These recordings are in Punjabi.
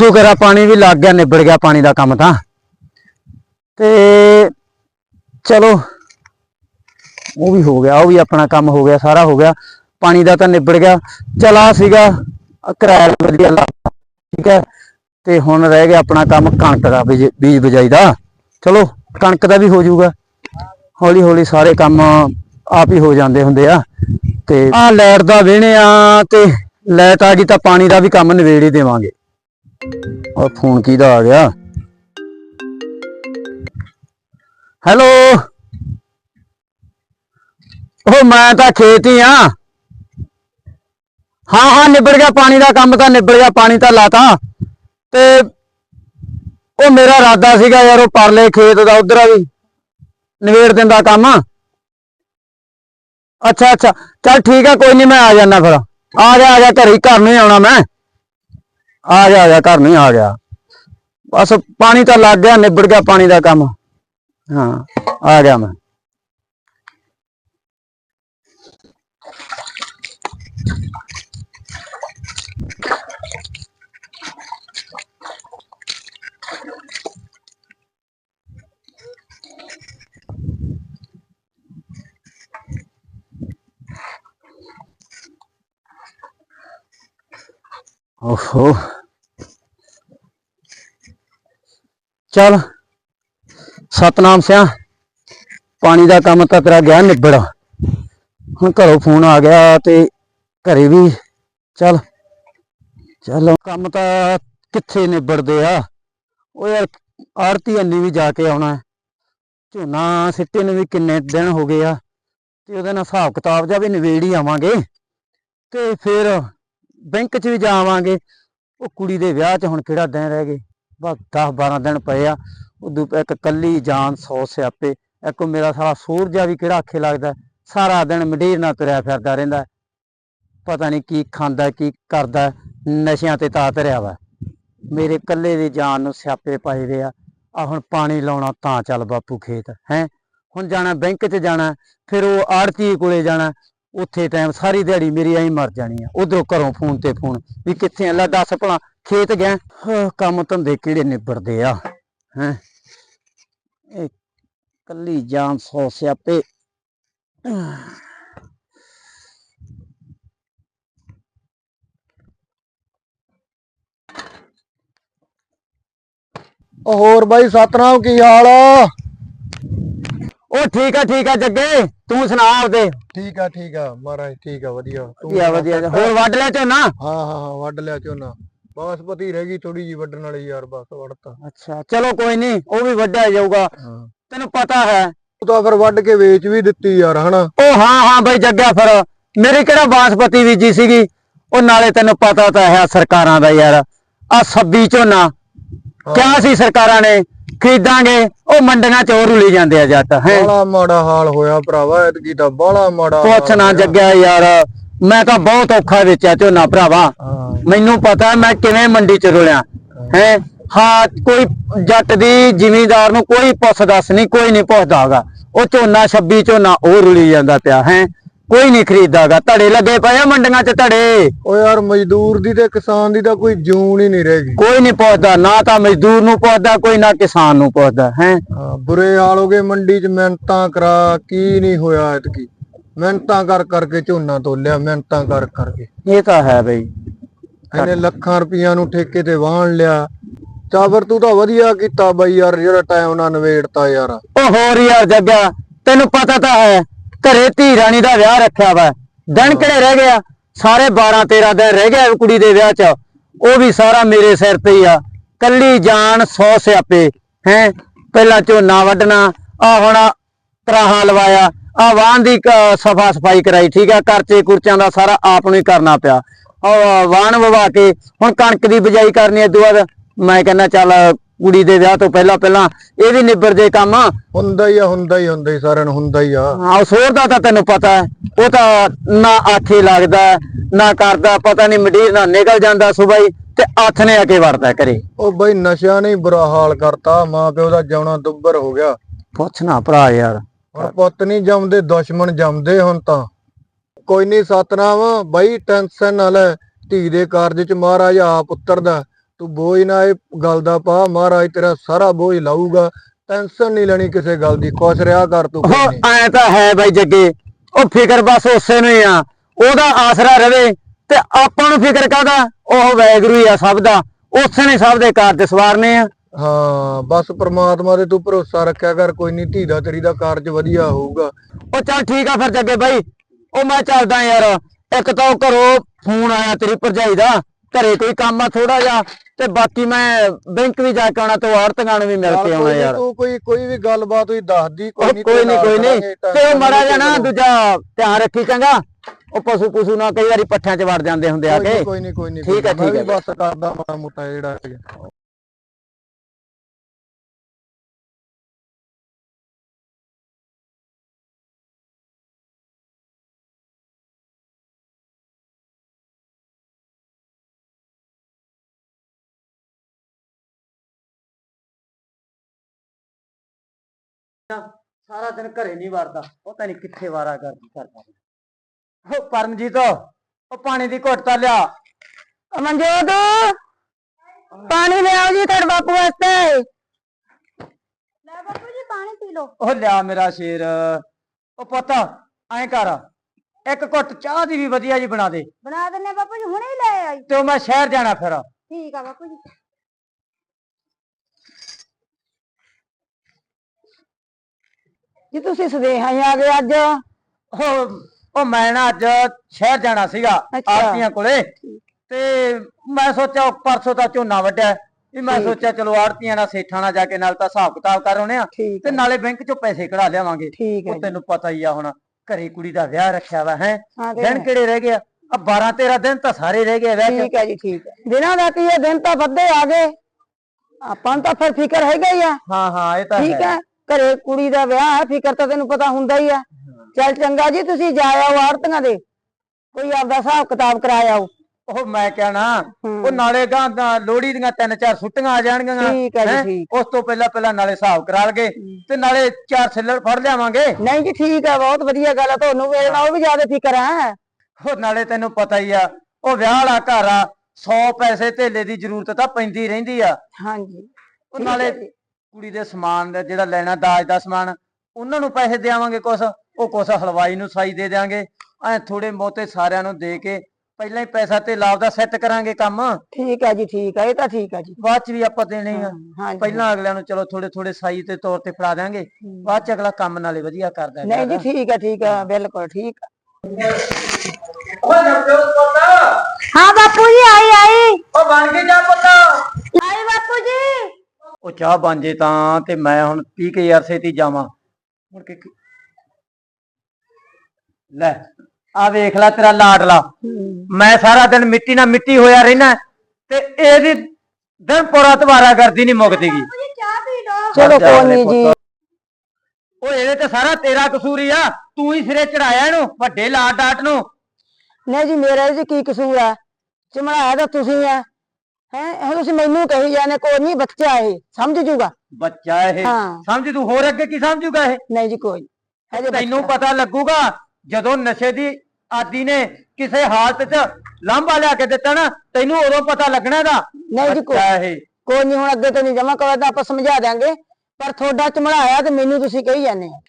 ਸ਼ੁਕਰ ਆ ਪਾਣੀ ਵੀ ਲੱਗ ਗਿਆ, ਨਿਬੜ ਗਿਆ ਪਾਣੀ ਦਾ ਕੰਮ ਤਾਂ। ਤੇ ਚਲੋ, ਉਹ ਵੀ ਹੋ ਗਿਆ, ਉਹ ਵੀ ਆਪਣਾ ਕੰਮ ਹੋ ਗਿਆ, ਸਾਰਾ ਹੋ ਗਿਆ। ਪਾਣੀ ਦਾ ਤਾਂ ਨਿਬੜ ਗਿਆ। ਚਲਾ ਸੀਗਾ ਕਿਰਾਇਆ ਵਧੀਆ ਲਾ ਠੀਕ ਹੈ। ਤੇ ਹੁਣ ਰਹਿ ਗਿਆ ਆਪਣਾ ਕੰਮ ਕਣਕ ਦਾ, ਬੀਜ ਬੀਜ ਬਿਜਾਈ ਦਾ। ਚਲੋ, ਕਣਕ ਦਾ ਵੀ ਹੋ ਜਾਊਗਾ। ਹੌਲੀ ਹੌਲੀ ਸਾਰੇ ਕੰਮ ਆਪ ਹੀ ਹੋ ਜਾਂਦੇ ਹੁੰਦੇ ਆ। ਤੇ ਆ ਲਾਈਟ ਦਾ ਵੇਹਣੇ ਆ ਤੇ ਲਾਈਟ ਆ ਗਈ ਤਾਂ ਪਾਣੀ ਦਾ ਵੀ ਕੰਮ ਨਿਬੇੜ ਹੀ ਦੇਵਾਂਗੇ। ਉਹ ਫੋਨ ਕਿਹਦਾ ਆ ਗਿਆ? ਹੈਲੋ ਉਹ ਮੈਂ ਤਾਂ ਖੇਤ ਹੀ ਆ। ਹਾਂ ਹਾਂ, ਨਿਬੜ ਗਿਆ ਪਾਣੀ ਦਾ ਕੰਮ ਤਾਂ, ਨਿਬੜ ਗਿਆ ਪਾਣੀ ਤਾਂ ਲਾਤਾ ਤੇ। ਉਹ ਮੇਰਾ ਇਰਾਦਾ ਸੀਗਾ ਯਾਰ, ਉਹ ਪਰਲੇ ਖੇਤ ਦਾ, ਉਧਰ ਵੀ, ਨਿਬੇੜ ਦਿੰਦਾ ਕੰਮ। ਅੱਛਾ ਅੱਛਾ, ਚੱਲ ਠੀਕ ਆ, ਕੋਈ ਨਹੀਂ ਮੈਂ ਆ ਜਾਣਾ ਫਿਰ। ਆ ਜਾ ਆ ਜਾ ਘਰੇ ਘਰ ਨੂੰ ਹੀ ਆਉਣਾ ਮੈਂ। ਆ ਜਾ ਆ ਗਿਆ, ਘਰ ਨੂੰ ਆ ਗਿਆ। ਬਸ ਪਾਣੀ ਤਾਂ ਲੱਗ ਗਿਆ, ਨਿਬੜ ਗਿਆ ਪਾਣੀ ਦਾ ਕੰਮ। ਹਾਂ, ਆ ਗਿਆ ਮੈਂ। ਓਹੋ। ਚਲ, ਸਤਨਾਮ ਸਿਆ, ਪਾਣੀ ਦਾ ਕੰਮ ਤਾਂ ਤੇਰਾ ਗਿਆ ਨਿਬੜ। ਹੁਣ ਘਰੋਂ ਫੋਨ ਆ ਗਿਆ ਤੇ ਘਰੇ ਵੀ। ਚਲ, ਚਲੋ, ਕੰਮ ਤਾਂ ਕਿੱਥੇ ਨਿਬੜਦੇ ਆ? ਉਹ ਯਾਰ, ਆੜਤੀ ਅੰਨੀ ਵੀ ਜਾ ਕੇ ਆਉਣਾ। ਝੋਨਾ ਸਿੱਟੇ ਨੂੰ ਵੀ ਕਿੰਨੇ ਦਿਨ ਹੋ ਗਏ ਆ। ਤੇ ਉਹਦੇ ਨਾਲ ਹਿਸਾਬ ਕਿਤਾਬ ਜਾ ਵੀ ਨਿਬੇੜ ਹੀ ਆਵਾਂਗੇ। ਤੇ ਫਿਰ ਬੈਂਕ 'ਚ ਵੀ ਜਾਵਾਂਗੇ। ਉਹ ਕੁੜੀ ਦੇ ਵਿਆਹ 'ਚ ਹੁਣ ਕਿਹੜਾ ਦਿਨ ਰਹਿ ਗਏ? ਬਸ 10 12 ਦਿਨ ਪਏ ਆ। ਉਦੋਂ ਇੱਕ ਕੱਲੀ ਜਾਨ 100 ਸਿਆਪੇ, ਇੱਕ ਮੇਰਾ ਸਾਰਾ ਸੂਰਜਾ ਵੀ ਕਿਹੜਾ ਅੱਖੇ ਲੱਗਦਾ ਸਾਰਾ ਦਿਨ ਮੰਡੀਰ ਨਾਲ ਤੁਰਿਆ ਫਿਰਦਾ ਰਹਿੰਦਾ ਪਤਾ ਨਹੀਂ ਕੀ ਖਾਂਦਾ, ਕੀ ਕਰਦਾ ਨਸ਼ਿਆਂ ਤੇ ਤਾਂ ਧਰਿਆ ਵਾ। ਮੇਰੇ ਕੱਲੇ ਦੀ ਜਾਨ ਨੂੰ ਸਿਆਪੇ ਪਾਏ ਵੇ ਆ। ਆ ਹੁਣ ਪਾਣੀ ਲਾਉਣਾ ਤਾਂ ਚੱਲ ਬਾਪੂ ਖੇਤ। ਹੈ? ਹੁਣ ਜਾਣਾ ਬੈਂਕ 'ਚ ਜਾਣਾ ਫਿਰ ਉਹ ਆੜਤੀ ਕੋਲੇ ਜਾਣਾ ਉੱਥੇ ਟਾਈਮ ਸਾਰੀ ਦਿਹਾੜੀ ਮੇਰੀ ਐਂ ਮਰ ਜਾਣੀ ਆ। ਉਧਰੋਂ ਘਰੋਂ ਫੋਨ ਤੇ ਫੋਨ ਵੀ ਕਿੱਥੇ ਆ? ਲੈ ਦੱਸ ਭਲਾ, ਖੇਤ ਗਿਆ? ਕੰਮ ਧੰਦੇ ਕਿਹੜੇ ਨਿਬੜਦੇ ਆ? ਹੈ? ਇਹ ਕੱਲੀ ਜਾਨ ਸੌ ਸਿਆਪੇ। ਹੋਰ ਬਾਈ, ਸਤਨਾਮ, ਕੀ ਹਾਲ ਆ? ਉਹ ਠੀਕ ਆ ਠੀਕ ਆ ਜੱਗੇ ਤੂੰ ਸੁਣਾ ਆਪਦੇ। ਠੀਕ ਆ ਠੀਕ ਆ ਮਹਾਰਾਜ ਠੀਕ ਆ ਵਧੀਆ। ਤੂੰ ਵਧੀਆ ਵਧੀਆ। ਹੋਰ ਵੱਢ ਲਿਆ ਝੋਨਾ? ਹਾਂ ਹਾਂ ਹਾਂ ਵੱਢ ਲਿਆ ਝੋਨਾ। ਬਾਸਪਤੀ ਰਹਿ ਗਈ ਥੋੜੀ ਜੀ ਵੱਢਣ ਵਾਲੀ ਯਾਰ ਬਸ ਵੜਤਾ ਅੱਛਾ ਚਲੋ ਕੋਈ ਨਹੀਂ ਉਹ ਵੀ ਵੱਢਿਆ ਜਾਊਗਾ। ਤੈਨੂੰ ਪਤਾ ਹੈ। ਤੂੰ ਤਾਂ ਫਿਰ ਵੱਢ ਕੇ ਵੇਚ ਵੀ ਦਿੱਤੀ ਯਾਰ ਹਨਾ? ਉਹ ਹਾਂ ਹਾਂ ਬਈ ਜੱਗਾ ਫਿਰ ਮੇਰੀ ਕਿਹੜਾ ਬਾਸਪਤੀ ਬੀਜੀ ਸੀਗੀ? ਉਹ ਨਾਲੇ ਤੈਨੂੰ ਪਤਾ ਤਾਂ ਹੈ ਸਰਕਾਰਾਂ ਦਾ ਯਾਰ। ਆ ਸੱਬੀ ਝੋਨਾ। ਕਿਹਾ ਸੀ ਸਰਕਾਰਾਂ ਨੇ? ਖਰੀਦਾਂਗੇ ਉਹ ਮੰਡੀਆਂ ਚ ਹੋਰ ਰੁਲੀ ਜਾਂਦੇ ਆ ਜੱਟ ਹੈ। ਬੜਾ ਮਾੜਾ ਹਾਲ ਹੋਇਆ ਭਰਾਵਾ ਐਤਕੀ ਤਾਂ ਬੜਾ ਮਾੜਾ ਪੁੱਛ ਨਾ। ਜੱਗਿਆ ਯਾਰ ਮੈਂ ਤਾਂ ਬਹੁਤ ਔਖਾ ਵੇਚਿਆ ਝੋਨਾ ਭਰਾਵਾ। ਮੈਨੂੰ ਪਤਾ ਮੈਂ ਕਿਵੇਂ ਮੰਡੀ ਚ ਰੁਲਿਆ ਹੈ। ਹਾਂ। ਕੋਈ ਜੱਟ ਦੀ ਜ਼ਿਮੀਂਦਾਰ ਨੂੰ ਕੋਈ ਪੁੱਛ ਦੱਸ ਨਹੀਂ ਕੋਈ ਨਹੀਂ ਪੁੱਛਦਾਗਾ ਉਹ ਝੋਨਾ 26 ਝੋਨਾ ਉਹ ਰੁਲੀ ਜਾਂਦਾ ਪਿਆ ਹੈ। ਕੋਈ ਨਹੀਂ ਖਰੀਦਾਗਾ ਧੜੇ ਲੱਗੇ ਪਏ ਆ ਮੰਡੀਆਂ 'ਚ ਧੜੇ। ਓ ਯਾਰ ਮਜ਼ਦੂਰ ਦੀ ਤੇ ਕਿਸਾਨ ਦੀ ਤਾਂ ਕੋਈ ਜੂਨ ਹੀ ਨਹੀਂ ਰਹਿ ਗਈ। ਕੋਈ ਨਹੀਂ ਪੁੱਛਦਾ ਨਾ ਤਾਂ ਮਜ਼ਦੂਰ ਨੂੰ ਪੁੱਛਦਾ ਕੋਈ ਨਾ ਕਿਸਾਨ ਨੂੰ ਪੁੱਛਦਾ ਹੈ। ਹਾਂ ਬੁਰੇ ਹਾਲ ਹੋ ਗਏ ਮੰਡੀ 'ਚ ਮਿਹਨਤਾਂ ਕਰਾ ਕੀ ਨਹੀਂ ਹੋਇਆ ਐਤਕੀ। ਮਿਹਨਤਾਂ ਕਰ ਕਰਕੇ ਝੋਨਾ ਤੋਲਿਆ ਮਿਹਨਤਾਂ ਕਰ ਕਰਕੇ। ਇਹ ਤਾਂ ਹੈ ਬਈ। ਇਹਨੇ ਲੱਖਾਂ ਰੁਪਈਆਂ ਨੂੰ ਠੇਕੇ ਤੇ ਵਾਹਣ ਲਿਆ। ਚਾਵਰ ਤੂੰ ਤਾਂ ਵਧੀਆ ਕੀਤਾ ਬਾਈ ਯਾਰ ਜਿਹੜਾ ਟਾਈਮ ਨਾਲ ਨਵੇੜਤਾ ਯਾਰ। ਉਹ ਹੋਰ ਯਾਰ ਜੱਗਾ ਤੈਨੂੰ ਪਤਾ ਤਾਂ ਹੈ ਘਰੇ ਧੀ ਰਾਣੀ ਦਾ ਵਿਆਹ ਰੱਖਿਆ ਵਾ। ਦਿਨ ਕਿਹੜੇ ਰਹਿ ਗਿਆ? ਸਾਰੇ 12 13 ਦਿਨ ਰਹਿ ਗਿਆ ਕੁੜੀ ਦੇ ਵਿਆਹ 'ਚ। ਉਹ ਵੀ ਸਾਰਾ ਮੇਰੇ ਸਿਰ ਤੇ ਹੀ ਆ। ਕੱਲੀ ਜਾਨ ਸੌ ਸਿਆਪੇ। ਹੈ? ਪਹਿਲਾਂ ਝੋਨਾ ਵੱਢਣਾ। ਆ ਹੁਣ ਤਰਾਹਾਂ ਲਵਾਇਆ। ਆ ਵਾਹਨ ਦੀ ਸਫਾ ਸਫ਼ਾਈ ਕਰਾਈ। ਠੀਕ ਆ? ਕਰਚੇ ਕੁਰਚਾਂ ਦਾ ਸਾਰਾ ਆਪ ਨੂੰ ਹੀ ਕਰਨਾ ਪਿਆ। ਆ ਵਾਹਨ ਵਵਾ ਕੇ ਹੁਣ ਕਣਕ ਦੀ ਬਿਜਾਈ ਕਰਨੀ ਐ ਬਾਅਦ ਮੈਂ ਕਹਿੰਦਾ ਚੱਲ ਕੁੜੀ ਦੇ ਵਿਆਹ ਤੋਂ ਪਹਿਲਾਂ ਪਹਿਲਾਂ ਇਹ ਵੀ ਨਿਬੜ ਜੇ ਕੰਮ। ਹੁੰਦਾ ਹੀ ਆ ਹੁੰਦਾ ਹੀ ਹੁੰਦਾ ਹੀ ਸਾਰਿਆਂ ਨੂੰ ਹੁੰਦਾ ਹੀ ਆ। ਹਾਂ ਸੋਰ ਦਾ ਤਾਂ ਤੈਨੂੰ ਪਤਾ ਹੈ। ਉਹ ਤਾਂ ਨਾ ਆਖੇ ਲੱਗਦਾ ਨਾ ਕਰਦਾ ਪਤਾ ਨਹੀਂ ਮੰਡੀਰ ਨਾਲ ਨਿਕਲ ਜਾਂਦਾ ਸੁਬਾਈ ਤੇ ਹੱਥ ਨੇ ਆ ਕੇ ਵੜਦਾ ਕਰੇ ਉਹ ਬਈ ਨਸ਼ਿਆਂ ਨੇ ਹੀ ਬੁਰਾ ਹਾਲ ਕਰਤਾ। ਮਾਂ ਪਿਓ ਦਾ ਜਾਉਣਾ ਦੁੱਬਰ ਹੋ ਗਿਆ। ਪੁੱਛਣਾ ਭਰਾ ਯਾਰ। ਹੁਣ ਪੁੱਤ ਨਹੀਂ ਜੰਮਦੇ ਦੁਸ਼ਮਣ ਜੰਮਦੇ ਹੁਣ ਤਾਂ। ਕੋਈ ਨਹੀਂ ਸਤਨਾਮ ਬਾਈ ਟੈਨਸ਼ਨ ਨਾ ਲੈ। ਧੀ ਦੇ ਕਾਰਜ ਚ ਮਹਾਰਾਜ ਆਪ ਉਤਰਦਾ। ਤੂੰ ਬੋਝ ਨਾ ਇਹ ਗੱਲ ਦਾ ਪਾ ਮਹਾਰਾਜ ਤੇਰਾ ਸਾਰਾ ਬੋਝ ਲਾਊਗਾ। ਟੈਨਸ਼ਨ ਨਹੀਂ ਲੈਣੀ ਕਿਸੇ ਗੱਲ ਦੀ ਖੁਸ਼ ਰਿਹਾ ਕਰ ਤੂੰ ਕੋਈ। ਐ ਤਾਂ ਹੈ ਬਾਈ ਜੱਗੇ। ਉਹ ਫਿਕਰ ਬਸ ਉਸੇ ਨੂੰ ਹੀ ਆ। ਉਹਦਾ ਆਸਰਾ ਰਵੇ ਤੇ ਆਪਾਂ ਨੂੰ ਫਿਕਰ ਕਾਦਾ ਉਹ ਵੈਗਰੂ ਹੀ ਆ ਸਭ ਦਾ। ਉਸੇ ਨੇ ਸਭ ਦੇ ਕਾਰਜ ਸਵਾਰਨੇ ਆ। ਹਾਂ ਬਸ ਪ੍ਰਮਾਤਮਾ ਤੇ ਤੂੰ ਭਰੋਸਾ ਰੱਖਿਆ ਕਰ ਕੋਈ ਨਹੀਂ ਧੀ ਦਾ ਤੇਰੀ ਦਾ ਕਾਰਜ ਵਧੀਆ ਹੋਊਗਾ। ਉਹ ਚੱਲ ਠੀਕ ਆ ਫਿਰ ਜੱਗੇ ਬਾਈ। ਉਹ ਮੈਂ ਚੱਲਦਾ ਯਾਰ। ਇੱਕ ਤਾਂ ਉਹ ਘਰੋਂ ਫੋਨ ਆਇਆ ਤੇਰੀ ਭਰਜਾਈ ਦਾ। ਘਰੇ ਕੋਈ ਕੰਮ ਆ ਥੋੜਾ ਜਿਹਾ। ਤੇ ਬਾਕੀ ਮੈਂ ਬੈਂਕ ਵੀ ਜਾ ਕੇ ਆਉਣਾ ਤੇ ਆੜਤੀਆਂ ਨੂੰ ਵੀ ਮਿਲ ਕੇ ਆਉਣਾ ਯਾਰ। ਤੂੰ ਕੋਈ ਕੋਈ ਵੀ ਗੱਲਬਾਤ ਹੋਈ ਦੱਸਦੀ ਕੋਈ ਨਹੀਂ ਕੋਈ ਨਹੀਂ ਕੋਈ ਨਹੀਂ ਤੇ ਉਹ ਮੜਾ ਜਾ ਨਾ ਦੂਜਾ ਧਿਆਨ ਰੱਖੀ ਚੰਗਾ। ਉਹ ਪਸ਼ੂ ਪਸ਼ੂ ਨਾ ਕਈ ਵਾਰੀ ਪੱਠਿਆਂ 'ਚ ਵੜ ਜਾਂਦੇ ਹੁੰਦੇ ਆ ਕੇ ਕੋਈ ਨਹੀਂ ਕੋਈ ਨਹੀਂ ਠੀਕ ਹੈ, ਠੀਕ ਹੈ। ਬਸ ਕਰਦਾ ਮਾੜਾ ਮੋਟਾ ਜਿਹੜਾ ਸਾਰਾ ਦਿਨ ਘਰੇ ਨਹੀਂ ਵੜਦਾ ਉਹ ਤਾਂ ਨਹੀਂ ਕਿੱਥੇ ਵਾਰਾ ਕਰਦੀ ਕਰਦਾ। ਉਹ ਪਰਮਜੀਤ ਉਹ ਪਾਣੀ ਦੀ ਘੁੱਟ ਤਾਂ ਲਿਆ। ਮਨਜੋਤ ਪਾਣੀ ਲਿਆਓ ਜੀ ਤੁਹਾਡੇ ਬਾਪੂ ਵਾਸਤੇ। ਲੈ ਬਾਪੂ ਜੀ ਪਾਣੀ ਪੀ ਲਓ। ਉਹ ਲਿਆ ਮੇਰਾ ਸ਼ੇਰ। ਉਹ ਪੁੱਤ ਐਂ ਕਰ ਇੱਕ ਘੁੱਟ ਚਾਹ ਦੀ ਵੀ ਵਧੀਆ ਜੀ ਬਣਾ ਦੇ। ਬਣਾ ਦਿੰਨੇ ਬਾਪੂ ਜੀ ਹੁਣੇ ਹੀ ਲੈ ਆਈ। ਤੇ ਮੈਂ ਸ਼ਹਿਰ ਜਾਣਾ ਫਿਰ। ਠੀਕ ਆ ਬਾਪੂ ਜੀ। ਜੀ ਤੁਸੀਂ ਸੁਦੇਹਾ ਹੀ ਆ ਗਏ ਅੱਜ। ਉਹ ਉਹ ਮੈਂ ਨਾ ਅੱਜ ਸ਼ਹਿਰ ਜਾਣਾ ਸੀਗਾ ਅੱਛਾ। ਆੜਤੀਆਂ ਕੋਲੇ। ਤੇ ਮੈਂ ਸੋਚਿਆ ਉਹ ਪਰਸੋਂ ਤਾਂ ਝੋਨਾ ਵੱਢਿਆ। ਵੀ ਮੈਂ। ਸੋਚਿਆ ਚਲੋ ਆੜਤੀਆਂ ਨਾਲ ਸੇਠਾਂ ਨਾਲ ਜਾ ਕੇ ਨਾਲ ਤਾਂ ਹਿਸਾਬ ਕਿਤਾਬ ਕਰ ਆਉਣੇ ਆ। ਠੀਕ ਤੇ ਹੈ। ਨਾਲੇ ਬੈਂਕ ਚੋਂ ਪੈਸੇ ਕਢਾ ਲਿਆਵਾਂਗੇ। ਠੀਕ ਹੈ ਉਹ ਜੀ। ਤੈਨੂੰ ਪਤਾ ਹੀ ਆ ਹੁਣ ਘਰੇ ਕੁੜੀ ਦਾ ਵਿਆਹ ਰੱਖਿਆ ਵਾ ਹੈ। ਹਾਂ ਤੇ ਦਿਨ ਕਿਹੜੇ ਰਹਿ ਗਏ ਆ? 12 13 ਦਿਨ ਤਾਂ ਸਾਰੇ ਰਹਿ ਗਏ ਵਿਆਹ 'ਚ ਠੀਕ ਹੈ ਜੀ ਠੀਕ ਹੈ। ਦਿਨਾਂ ਦਾ ਕੀ ਹੈ? ਦਿਨ ਤਾਂ ਵੱਧੇ ਆ ਗਏ। ਆਪਾਂ ਨੂੰ ਤਾਂ ਫਿਰ ਫਿਕਰ ਹੈਗਾ ਹੀ ਆ। ਹਾਂ ਹਾਂ ਇਹ ਤਾਂ ਠੀਕ ਹੈ। ਘਰੇ ਕੁੜੀ ਦਾ ਵਿਆਹ ਹੈ ਫਿਕਰ ਤਾਂ ਤੈਨੂੰ ਪਤਾ ਹੁੰਦਾ ਹੀ ਆ। ਚੱਲ ਚੰਗਾ ਜੀ ਤੁਸੀਂ ਜਾ ਆਓ ਆੜਤੀਆਂ ਦੇ। ਕੋਈ ਆਪਦਾ ਹਿਸਾਬ ਕਿਤਾਬ ਕਰਾ ਆਓ। ਉਹ ਮੈਂ ਕਹਿਣਾ। ਉਹ ਨਾਲੇ ਗਾਂ ਲੋਹੜੀ ਦੀਆਂ ਤਿੰਨ ਚਾਰ ਛੁੱਟੀਆਂ ਆ ਜਾਣਗੀਆਂ। ਠੀਕ ਹੈ ਜੀ, ਹੈਂ? ਠੀਕ। ਉਸ ਤੋਂ ਪਹਿਲਾਂ ਪਹਿਲਾਂ ਨਾਲੇ ਹਿਸਾਬ ਕਰਾ ਲਗੇ ਤੇ ਨਾਲੇ ਚਾਰ ਸਿੱਲੜ ਫੜ ਲਿਆਵਾਂਗੇ। ਨਹੀਂ ਜੀ ਠੀਕ ਹੈ ਬਹੁਤ ਵਧੀਆ ਗੱਲ ਹੈ ਤੁਹਾਨੂੰ ਮੇਰੇ ਨਾਲ ਉਹ ਵੀ ਜ਼ਿਆਦਾ ਫਿਕਰ ਹੈ ਉਹ ਨਾਲੇ ਤੈਨੂੰ ਪਤਾ ਹੀ ਆ ਉਹ ਵਿਆਹ ਵਾਲਾ ਘਰ ਆ 100 ਪੈਸੇ ਧੇਲੇ ਦੀ ਜ਼ਰੂਰਤ ਤਾਂ ਪੈਂਦੀ ਰਹਿੰਦੀ ਆ। ਹਾਂਜੀ। ਉਹ ਨਾਲੇ। ਕੁੜੀ ਦੇ ਸਮਾਨ ਦਾ ਜਿਹੜਾ ਲੈਣਾ ਦਾਜ ਦਾ ਸਮਾਨ ਉਹਨਾਂ ਨੂੰ ਪੈਸੇ ਦੇਵਾਂਗੇ ਕੁਛ ਉਹ ਕੁਛ ਹਲਵਾਈ ਨੂੰ ਸਾਈ ਦੇ ਦਿਆਂਗੇ। ਐ ਥੋੜੇ ਬਹੁਤੇ ਸਾਰਿਆਂ ਨੂੰ ਦੇ ਕੇ ਪਹਿਲਾਂ ਹੀ ਪੈਸਾ ਤੇ ਲਾਭ ਦਾ ਸੈੱਟ ਕਰਾਂਗੇ ਕੰਮ। ਠੀਕ ਹੈ ਜੀ ਠੀਕ ਹੈ ਇਹ ਤਾਂ ਠੀਕ ਹੈ ਜੀ। ਬਾਅਦ ਚ ਵੀ ਆਪਾਂ ਦੇਣੇ ਆ। ਪਹਿਲਾਂ ਅਗਲਿਆਂ ਨੂੰ ਚਲੋ ਥੋੜੇ ਥੋੜੇ ਸਾਈ ਦੇ ਤੌਰ ਤੇ ਫੜਾ ਦਿਆਂਗੇ। ਬਾਅਦ ਚ ਅਗਲਾ ਕੰਮ ਨਾਲੇ ਵਧੀਆ ਕਰਦਾ ਨਹੀਂ ਜੀ ਠੀਕ ਹੈ ਠੀਕ ਹੈ ਬਿਲਕੁਲ ਠੀਕ ਹੈ ਉਹ ਜਬਜੋਤ ਪੁੱਤ ਹਾਂ ਬਾਪੂ ਜੀ ਆਈ ਆਈ। ਉਹ ਬਣ ਕੇ ਜਾ ਪੁੱਤ। ਆਈ ਬਾਪੂ ਜੀ। ਉਹ ਚਾਹ ਬਣ ਜੇ ਤਾਂ ਤੇ ਮੈਂ ਹੁਣ ਪੀ ਕੇ ਯਾਰ ਛੇਤੀ ਜਾਵਾਂ। ਮੁੜ ਕੇ ਕੀ- ਲੈ ਆ ਵੇਖ ਲੈ ਤੇਰਾ ਲਾਡਲਾ। ਮੈਂ ਸਾਰਾ ਦਿਨ ਮਿੱਟੀ ਨਾਲ ਮਿੱਟੀ ਹੋਇਆ ਰਹਿਣਾ ਤੇ ਇਹਦੀ ਦਿਨ ਪੋਰਾ ਤਵਾਰਾ ਕਰਦੀ ਨਹੀਂ ਮੁੱਕਦੀਗੀ। ਜੀ ਚਾਹ ਪੀ ਲਓ। ਚਲੋ ਜਾ ਕੋਈ ਨਹੀਂ ਜੀ। ਉਹ ਇਹਦੇ ਤੇ ਸਾਰਾ ਤੇਰਾ ਕਸੂਰ ਹੀ ਆ। ਤੂੰ ਹੀ ਸਿਰੇ ਚੜਾਇਆ ਇਹਨੂੰ ਵੱਡੇ ਲਾਡ ਡਾਟ ਨੂੰ। ਨਹੀਂ ਜੀ ਮੇਰਾ ਇਹ 'ਚ ਕੀ ਕਸੂਰ ਆ? ਚਮੜਾਇਆ ਤਾਂ ਤੁਸੀਂ ਆ। ਹੈ ਇਹ ਤੁਸੀਂ ਮੈਨੂੰ ਕਹੀ ਜਾਂਦੇ ਕੋਈ ਨਹੀਂ ਬੱਚਾ ਇਹ ਸਮਝ ਜੂਗਾ? ਬੱਚਾ ਇਹ ਹਾਂ। ਸਮਝ ਤੂੰ ਹੋਰ ਅੱਗੇ ਕੀ ਸਮਝੂਗਾ ਇਹ? ਨਹੀਂ ਜੀ ਕੋਈ ਨੀ। ਹਜੇ ਤੈਨੂੰ ਬੱਚਾ। ਪਤਾ ਲੱਗੂਗਾ ਜਦੋਂ ਨਸ਼ੇ ਦੀ ਆਦੀ ਨੇ ਕਿਸੇ ਹਾਲਤ 'ਚ ਲਾਂਭਾ ਲਿਆ ਕੇ ਦਿੱਤਾ ਨਾ ਤੈਨੂੰ ਉਦੋਂ ਪਤਾ ਲੱਗਣਾ ਇਹਦਾ। ਨਹੀਂ ਜੀ ਕੋਈ ਇਹ। ਕੋਈ ਨਹੀਂ ਹੁਣ ਅੱਗੇ ਤੋਂ ਨਹੀਂ ਜਮਾ ਕਰਦਾ ਆਪਾਂ ਸਮਝਾ ਦਿਆਂਗੇ। ਪਰ ਤੁਹਾਡਾ ਚਮੜਾਇਆ ਤੇ ਮੈਨੂੰ ਤੁਸੀਂ ਕਹੀ ਜਾਂਦੇ। ਆ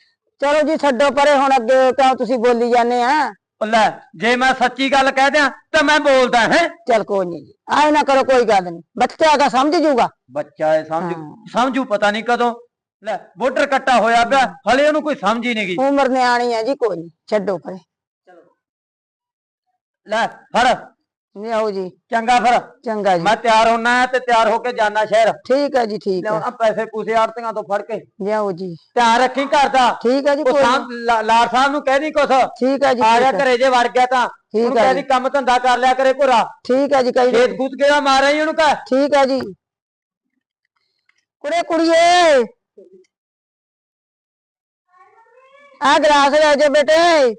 ਚਲੋ ਜੀ ਛੱਡੋ ਪਰੇ ਹੁਣ ਅੱਗੇ ਕਿਉਂ ਤੁਸੀਂ ਬੋਲੀ ਜਾਂਦੇ ਆ? ਉਹ ਲੈ ਜੇ ਮੈਂ ਸੱਚੀ ਗੱਲ ਕਹਿ ਦਿਆਂ ਤਾਂ ਮੈਂ ਬੋਲਦਾ ਹੈ? ਚਲ ਕੋਈ ਨਹੀਂ ਜੀ ਆਏ ਨਾ ਕਰੋ ਕੋਈ ਗੱਲ ਨਹੀਂ। ਬੱਚਾ ਹੈਗਾ ਸਮਝ ਜੂਗਾ? ਬੱਚਾ ਇਹ ਸਮਝੂ ਹਾਂ। ਸਮਝੂ ਪਤਾ ਨਹੀਂ ਕਦੋਂ। ਲੈ ਵੋਟਰ ਕੱਟਾ ਹੋਇਆ ਪਿਆ ਹਲੇ ਉਹਨੂੰ ਕੋਈ ਸਮਝ ਹੀ ਨਹੀਂ ਗਈ ਉਮਰ ਨਿਆਣੀ ਆ ਜੀ ਕੋਈ ਨਹੀਂ ਛੱਡੋ ਪਰੇ। ਲੈ ਫੜ। ਲਿਆਓ ਜੀ। ਚੰਗਾ ਫਿਰ। ਚੰਗਾ ਜੀ। ਮੈਂ ਤਿਆਰ ਹੋਣਾ ਹੈ ਤੇ ਤਿਆਰ ਹੋ ਕੇ ਜਾਣਾ ਸ਼ਹਿਰ। ਠੀਕ ਹੈ ਜੀ ਠੀਕ ਹੈ ਲਿਆਉਣਾ ਪੈਸੇ ਪੂਸੇ ਆੜਤੀਆਂ ਤੋਂ ਫੜ ਕੇ। ਲਿਆਓ ਜੀ। ਧਿਆਨ ਰੱਖੀ ਘਰ ਦਾ। ਠੀਕ ਹੈ ਜੀ ਉਹ ਕੋਈ। ਸਾਹਿਬ ਲਾ- ਲਾਰ ਸਾਹਿਬ ਨੂੰ ਕਹਿ ਦੀ ਕੁਛ। ਠੀਕ ਹੈ ਜੀ ਆ ਜਾ ਠੀਕ ਹੈ। ਘਰੇ ਜੇ ਵੜ ਗਿਆ ਤਾਂ। ਠੀਕ ਉਹਨੂੰ ਹੈ ਕਹਿ ਜੀ। ਕੰਮ ਧੰਦਾ ਕਰ ਲਿਆ ਕਰੇ ਭੁਰਾ ਠੀਕ ਹੈ ਜੀ ਕਹੀ ਖੇਤ ਖੂਤ ਗਿਆ ਮਾਰ ਰਹੀ ਉਹਨੂੰ ਕਹ। ਠੀਕ ਹੈ ਜੀ। ਕੁੜੇ ਕੁੜੀਏ। ਆ ਗਲਾਸ ਲੈ ਜਾ ਬੇਟੇ।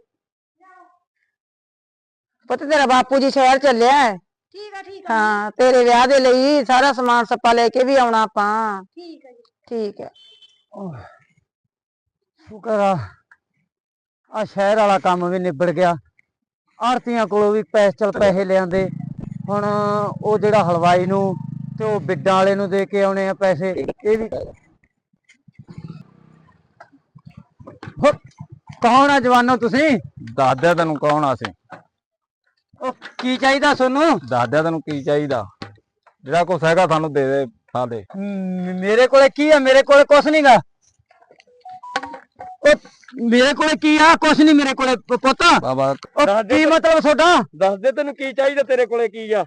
ਪੁੱਤ ਤੇਰਾ ਬਾਪੂ ਜੀ ਸ਼ਹਿਰ ਚੱਲਿਆ ਹੈ। ਠੀਕ ਆ ਠੀਕ ਆ। ਹਾਂ ਤੇਰੇ ਵਿਆਹ ਦੇ ਲਈ ਸਾਰਾ ਸਮਾਨ ਸੱਪਾ ਲੈ ਕੇ ਵੀ ਆਉਣਾ ਆਪਾਂ। ਠੀਕ ਆ ਜੀ। ਠੀਕ ਹੈ ਸ਼ੁਕਰ ਆ। ਆ ਸ਼ਹਿਰ ਵਾਲਾ ਕੰਮ ਵੀ ਨਿਬੜ ਗਿਆ। ਆੜਤੀਆਂ ਕੋਲੋਂ ਵੀ ਪੈਸੇ ਚਲ ਪੈਸੇ ਲਿਆਂਦੇ। ਹੁਣ ਉਹ ਜਿਹੜਾ ਹਲਵਾਈ ਨੂੰ ਤੇ ਉਹ ਬਿੱਡਾਂ ਵਾਲੇ ਨੂੰ ਦੇ ਕੇ ਆਉਣੇ ਆ ਪੈਸੇ ਇਹ ਵੀ ਹੋ, ਕੌਣ ਆ ਜਵਾਨੋ ਤੁਸੀਂ? ਦੱਸਦਿਆ ਤੈਨੂੰ ਕੌਣ ਆ ਸੀ ਉਹ ਕੀ ਚਾਹੀਦਾ ਤੁਹਾਨੂੰ ਦੱਸਦਿਆ ਤੈਨੂੰ ਕੀ ਚਾਹੀਦਾ। ਜਿਹੜਾ ਕੁਛ ਹੈਗਾ ਸਾਨੂੰ ਦੇ ਦੇ ਖਾ ਦੇ ਮ- ਮੇਰੇ ਕੋਲੇ ਕੀ ਆ? ਮੇਰੇ ਕੋਲੇ ਕੁਛ ਨਹੀਂਗਾ ਉਹ ਮੇਰੇ ਕੋਲੇ ਕੀ ਆ? ਕੁਛ ਨਹੀਂ ਮੇਰੇ ਕੋਲੇ ਪ- ਪੁੱਤ। ਬਾਬਾ ਉਹ ਕੀ ਮਤਲਬ ਤੁਹਾਡਾ? ਦੱਸ ਦੇ ਤੈਨੂੰ ਕੀ ਚਾਹੀਦਾ ਤੇਰੇ ਕੋਲੇ ਕੀ ਆ?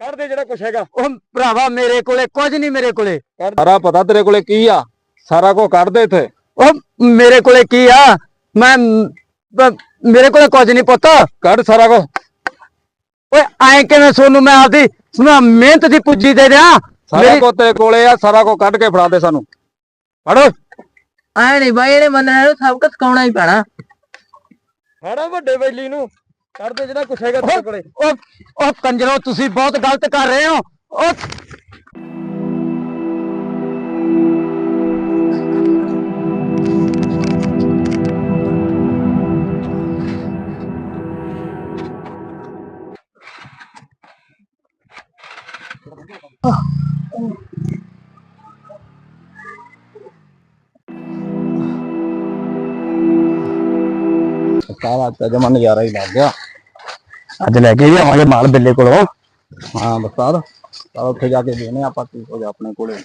ਕੱਢ ਦੇ ਜਿਹੜਾ ਕੁਛ ਹੈਗਾ। ਉਹ ਭਰਾਵਾ ਮੇਰੇ ਕੋਲੇ ਕੁਝ ਨਹੀਂ ਮੇਰੇ ਕੋਲੇ। ਸਾਰਾ ਪਤਾ ਤੇਰੇ ਕੋਲੇ ਕੀ ਆ? ਸਾਰਾ ਕੁਝ ਕੱਢ ਦੇ ਇੱਥੇ। ਉਹ ਮੇਰੇ ਕੋਲੇ ਕੀ ਆ? ਮੈਂ ਬ- ਮੇਰੇ ਕੋਲੇ ਕੁਝ ਨਹੀਂ ਪੁੱਤ। ਕੱਢ ਸਾਰਾ ਕੁਝ ਓਏ ਐ ਕਿਵੇਂ ਸੋਨੂੰ ਮੈਂ ਆਪਦੀ ਸੁਣਾ ਮਿਹਨਤ ਦੀ ਪੁੱਜੀ ਦੇ ਦਿਆਂ? ਸਾਰਾ ਮੇਰੀ- ਕੁਝ ਤੇਰੇ ਕੋਲੇ ਆ ਸਾਰਾ ਕੁਝ ਕੱਢ ਕੇ ਫੜਾ ਦੇ ਸਾਨੂੰ। ਫੜ ਐ ਨਹੀਂ ਬਾਈ ਇਹਨੇ ਮੰਨਣਾ ਇਹਨੂੰ ਸਭ ਕੁਝ ਸਿਖਾਉਣਾ ਹੀ ਪੈਣਾ। ਫੜਾ ਵੱਡੇ ਬੈਲੀ ਨੂੰ। ਕੱਢ ਦੇ ਜਿਹੜਾ ਕੁਛ ਹੈਗਾ ਤੇਰੇ ਕੋਲੇ। ਉਹ ਉਹ ਕੰਜਰੋ ਤੁਸੀਂ ਬਹੁਤ ਗਲਤ ਕਰ ਰਹੇ ਹੋ। ਉਹ ਸਾਰਾ ਤਾਂ ਜਮਾ ਨਜ਼ਾਰਾ ਹੀ ਲੱਗ ਗਿਆ। ਅੱਜ ਲੈ ਕੇ ਵੀ ਆਵਾਂਗੇ ਮਾਲ ਬਿੱਲੇ ਕੋਲੋਂ। ਹਾਂ ਬਸਾਦ ਤਾਂ ਉੱਥੇ ਜਾ ਕੇ ਦੇਣੇ ਆਪਾਂ ਕੀ ਹੋ ਆਪਣੇ ਕੋਲੇ।